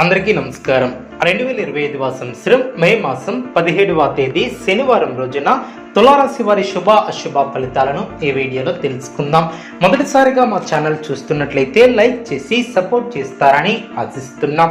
అందరికీ నమస్కారం. రెండు వేల ఇరవై ఐదవ సంవత్సరం మే మాసం పదిహేడవ తేదీ శనివారం రోజున తులారాశి వారి శుభ అశుభ ఫలితాలను ఈ వీడియోలో తెలుసుకుందాం. మొదటిసారిగా మా ఛానల్ చూస్తున్నట్లయితే లైక్ చేసి సపోర్ట్ చేస్తారని ఆశిస్తున్నాం.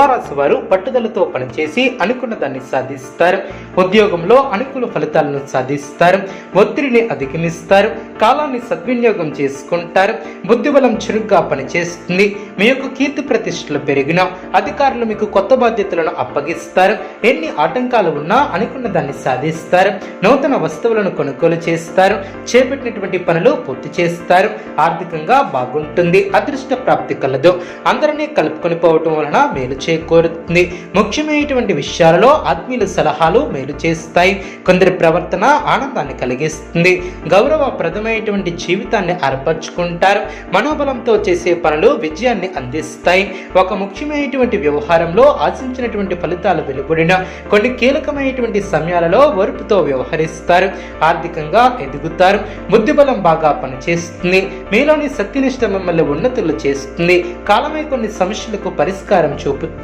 తులారాశి వారు పట్టుదలతో పనిచేసి అనుకున్న దాన్ని సాధిస్తారు. ఉద్యోగంలో అనుకూల ఫలితాలను సాధిస్తారు. ఒత్తిడిని అధిగమిస్తారు. కాలాన్ని సద్వినియోగం చేసుకుంటారు. బుద్ధిబలం చురుగ్గా పనిచేస్తుంది. మీ యొక్క కీర్తి ప్రతిష్టలు పెరిగిన అధికారులు మీకు కొత్త బాధ్యతలను అప్పగిస్తారు. ఎన్ని ఆటంకాలు ఉన్నా అనుకున్న దాన్ని సాధిస్తారు. నూతన వస్తువులను కొనుగోలు చేస్తారు. చేపట్టినటువంటి పనులు పూర్తి చేస్తారు. ఆర్థికంగా బాగుంటుంది. అదృష్ట ప్రాప్తి కలదు. అందరినీ కలుపుకొని పోవటం వలన మేలు చేకూరుతుంది. ముఖ్యమైనటువంటి విషయాలలో ఆత్మీయుల సలహాలు మేలు చేస్తాయి. కొందరి ప్రవర్తన ఆనందాన్ని కలిగిస్తుంది. గౌరవప్రదమైనటువంటి జీవితాన్ని అర్పరచుకుంటారు మనోబలంతో చేసే పనులు విజయాన్ని అందిస్తాయి. ఒక ముఖ్యమైనటువంటి వ్యవహారంలో ఆశించినటువంటి ఫలితాలు వెలువడిన కొన్ని కీలకమైనటువంటి సమయాలలో ఓర్పుతో వ్యవహరిస్తారు. ఆర్థికంగా ఎదుగుతారు. బుద్ధిబలం బాగా పనిచేస్తుంది. మీలోని సత్యనిష్ట మిమ్మల్ని ఉన్నతులు చేస్తుంది. కాలమే కొన్ని సమస్యలకు పరిష్కారం చూపుతుంది.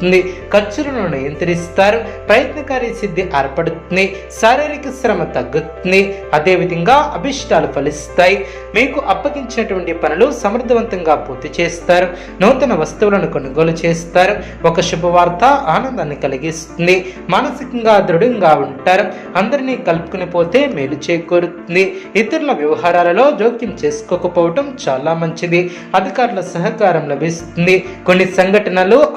ఖర్చులను నియంత్రిస్తారు. ప్రయత్నకారి సిద్ధి ఏర్పడుతుంది. శారీరక శ్రమ తగ్గుతుంది. అదేవిధంగా అభిష్టాలు ఫలిస్తాయి. మీకు అప్పగించినటువంటి పనులు సమర్థవంతంగా పూర్తి చేస్తారు. నూతన వస్తువులను కొనుగోలు చేస్తారు. ఒక శుభవార్త ఆనందాన్ని కలిగిస్తుంది. మానసికంగా దృఢంగా ఉంటారు. అందరినీ కలుపుకుని పోతే మేలు చేకూరుతుంది. ఇతరుల వ్యవహారాలలో జోక్యం చేసుకోకపోవటం చాలా మంచిది. అధికారుల సహకారం లభిస్తుంది. కొన్ని సంఘటనలు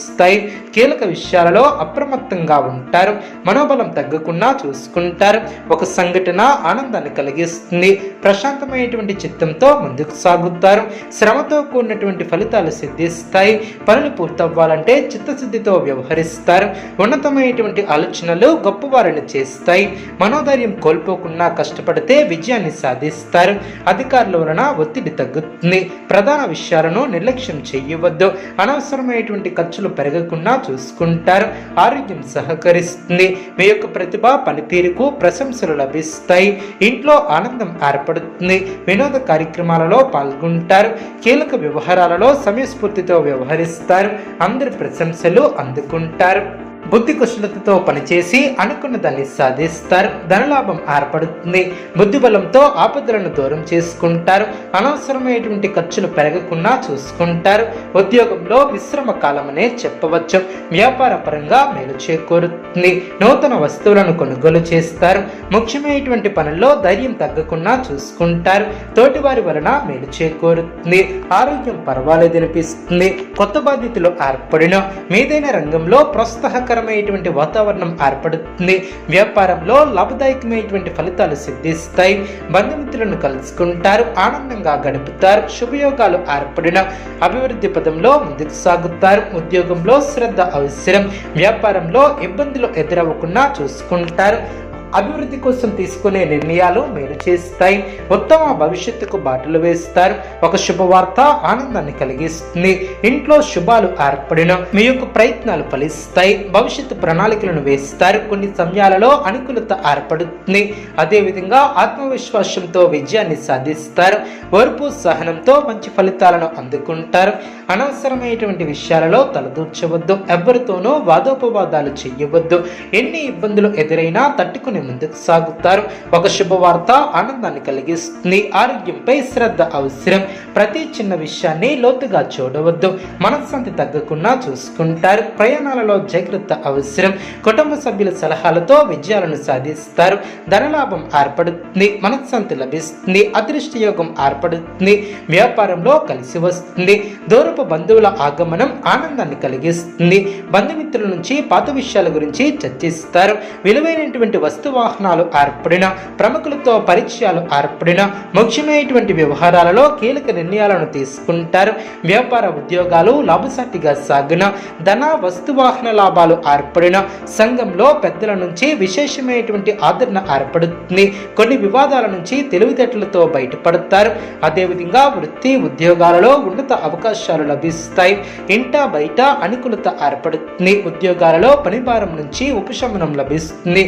ఆనందపరుస్తాయి కీలక విషయాలలో అప్రమత్తంగా ఉంటారు. మనోబలం తగ్గకుండా చూసుకుంటారు. ఒక సంఘటన ఆనందాన్ని కలిగిస్తుంది. ప్రశాంతమైనటువంటి చిత్తంతో ముందుకు సాగుతారు. శ్రమతో కూడినటువంటి ఫలితాలు సిద్ధిస్తాయి. పనులు పూర్తవ్వాలంటే చిత్తశుద్ధితో వ్యవహరిస్తారు. ఉన్నతమైనటువంటి ఆలోచనలు గొప్పవారిని చేస్తాయి. మనోధైర్యం కోల్పోకుండా కష్టపడితే విజయాన్ని సాధిస్తారు. అధికారుల వలన ఒత్తిడి తగ్గుతుంది. ప్రధాన విషయాలను నిర్లక్ష్యం చేయవద్దు. అనవసరమైనటువంటి ఖర్చు ఖర్చులు పెరగకుండా చూసుకుంటారు. ఆరోగ్యం సహకరిస్తుంది. మీ యొక్క ప్రతిభ పనితీరుకు ప్రశంసలు లభిస్తాయి. ఇంట్లో ఆనందం ఏర్పడుతుంది. వినోద కార్యక్రమాలలో పాల్గొంటారు. కీలక వ్యవహారాలలో సమయస్ఫూర్తితో వ్యవహరిస్తారు. అందరి ప్రశంసలు అందుకుంటారు. బుద్ధి కుశలతతో పనిచేసి అనుకున్న దాన్ని సాధిస్తారు. ధనలాభం ఏర్పడుతుంది. బుద్ధి బలంతో ఆపదలను దూరం చేసుకుంటారు. అనవసరమైనటువంటి ఖర్చులు పెరగకుండా చూసుకుంటారు. ఉద్యోగంలో విశ్రమ కాలమనే చెప్పవచ్చు. వ్యాపార పరంగా మేలు చేకూరుతుంది. నూతన వస్తువులను కొనుగోలు చేస్తారు. ముఖ్యమైనటువంటి పనుల్లో ధైర్యం తగ్గకుండా చూసుకుంటారు. తోటివారి వలన మేలు చేకూరుతుంది. ఆరోగ్యం పర్వాలేదనిపిస్తుంది. కొత్త బాధ్యతలు ఏర్పడిన మీదైన రంగంలో ప్రోత్సాహకర ఆహ్లాదకరమైనటువంటి వాతావరణం ఏర్పడుతుంది. వ్యాపారంలో లాభదాయకమైనటువంటి ఫలితాలు సిద్ధిస్తాయి. బంధుమిత్రులను కలుసుకుంటారు ఆనందంగా గడుపుతారు శుభయోగాలు ఏర్పడిన అభివృద్ధి పదంలో ముందుకు సాగుతారు. ఉద్యోగంలో శ్రద్ధ అవసరం వ్యాపారంలో ఇబ్బందులు ఎదురవ్వకుండా చూసుకుంటారు. అభివృద్ధి కోసం తీసుకునే నిర్ణయాలు మేలు చేస్తాయి. ఉత్తమ భవిష్యత్తుకు బాటలు వేస్తారు. ఒక శుభవార్త ఆనందాన్ని కలిగిస్తుంది. ఇంట్లో శుభాలు ఏర్పడిన మీ యొక్క ప్రయత్నాలు ఫలిస్తాయి. భవిష్యత్తు ప్రణాళికలను వేస్తారు. కొన్ని సమయాలలో అనుకూలత ఏర్పడుతుంది. అదేవిధంగా ఆత్మవిశ్వాసంతో విజయాన్ని సాధిస్తారు. ఓర్పు సహనంతో మంచి ఫలితాలను అందుకుంటారు. అనవసరమైనటువంటి విషయాలలో తలదూర్చవద్దు. ఎవరితోనూ వాదోపవాదాలు చేయవద్దు. ఎన్ని ఇబ్బందులు ఎదురైనా తట్టుకుని ముందుకు సాగుతారు. ఒక శుభవార్త ఆనందాన్ని కలిగిస్తుంది ఆరోగ్యంపై శ్రద్ధ అవసరం. ప్రతి చిన్న విషయాన్ని లోతుగా చూడవద్దు. మనశ్శాంతి తగ్గకుండా చూసుకుంటారు. ప్రయాణాలలో జాగ్రత్త అవసరం. కుటుంబ సభ్యుల సలహాలతో విజయాలను సాధిస్తారు. ధనలాభం ఏర్పడుతుంది. మనశ్శాంతి లభిస్తుంది. అదృష్ట యోగం ఏర్పడుతుంది. వ్యాపారంలో కలిసి వస్తుంది. దూరపు బంధువుల ఆగమనం ఆనందాన్ని కలిగిస్తుంది. బంధుమిత్రుల నుంచి పాత విషయాల గురించి చర్చిస్తారు. విలువైనటువంటి వస్తువు వాహనాలు ఏర్పడిన ప్రముఖులతో పరిచయాలు ఏర్పడిన ముఖ్యమైనటువంటి వ్యవహారాలలో కీలక నిర్ణయాలను తీసుకుంటారు. వ్యాపార ఉద్యోగాలు లాభసాటిగా సాగిన ధన వస్తువాహన లాభాలు ఏర్పడిన సంఘంలో పెద్దల నుంచి విశేషమైనటువంటి ఆదరణ ఏర్పడుతుంది. కొన్ని వివాదాల నుంచి తెలివితేటలతో బయటపడతారు. అదేవిధంగా వృత్తి ఉద్యోగాలలో ఉన్నత అవకాశాలు లభిస్తాయి. ఇంట బయట అనుకూలత ఏర్పడుతుంది. ఉద్యోగాలలో పనిభారం నుంచి ఉపశమనం లభిస్తుంది.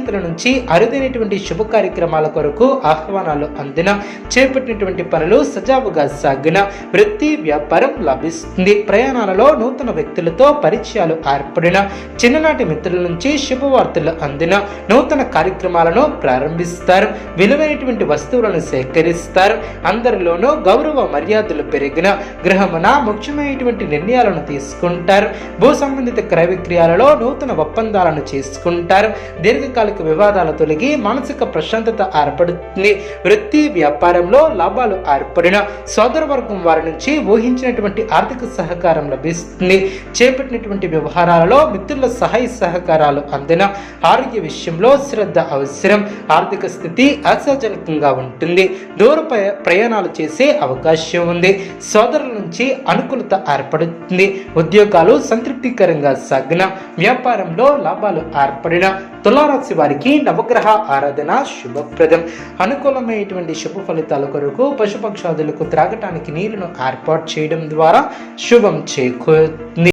సన్నిహితుల నుంచి అరుదైనటువంటి శుభ కార్యక్రమాల కొరకు ఆహ్వానాలు అందిన చేపట్టినటువంటి పనులు సజావుగా సాగిన వృత్తి వ్యాపారం లభిస్తుంది. ప్రయాణాలలో నూతన వ్యక్తులతో పరిచయాలు ఏర్పడిన చిన్ననాటి మిత్రుల నుంచి శుభవార్తలు అందిన నూతన కార్యక్రమాలను ప్రారంభిస్తారు. విలువైనటువంటి వస్తువులను సేకరిస్తారు. అందరిలోనూ గౌరవ మర్యాదలు పెరిగిన గ్రహమున ముఖ్యమైనటువంటి నిర్ణయాలను తీసుకుంటారు. భూ సంబంధిత క్రయ విక్రయాలలో నూతన ఒప్పందాలను చేసుకుంటారు. దీర్ఘకాలిక వివాదాలు తొలగి మానసిక ప్రశాంతత ఏర్పడుతుంది. వృత్తి వ్యాపారంలో లాభాలు ఏర్పడిన సోదర వర్గం వారి నుంచి ఊహించినటువంటి ఆర్థిక సహకారం లభిస్తుంది. చేపట్టినటువంటి వ్యవహారాలలో మిత్రుల సహాయ సహకారాలు అందిన ఆరోగ్య విషయంలో శ్రద్ధ అవసరం. ఆర్థిక స్థితి ఆశాజనకంగా ఉంటుంది. దూర ప్రయాణాలు చేసే అవకాశం ఉంది. సోదరుల నుంచి అనుకూలత ఏర్పడుతుంది. ఉద్యోగాలు సంతృప్తికరంగా సాగిన వ్యాపారంలో లాభాలు ఏర్పడిన తులారాశి వారికి నవగ్రహ ఆరాధన శుభప్రదం. అనుకూలమైనటువంటి శుభ ఫలితాల కొరకు పశుపక్షాదులకు త్రాగటానికి నీళ్ళను ఏర్పాటు చేయడం ద్వారా శుభం చేకూరుతుంది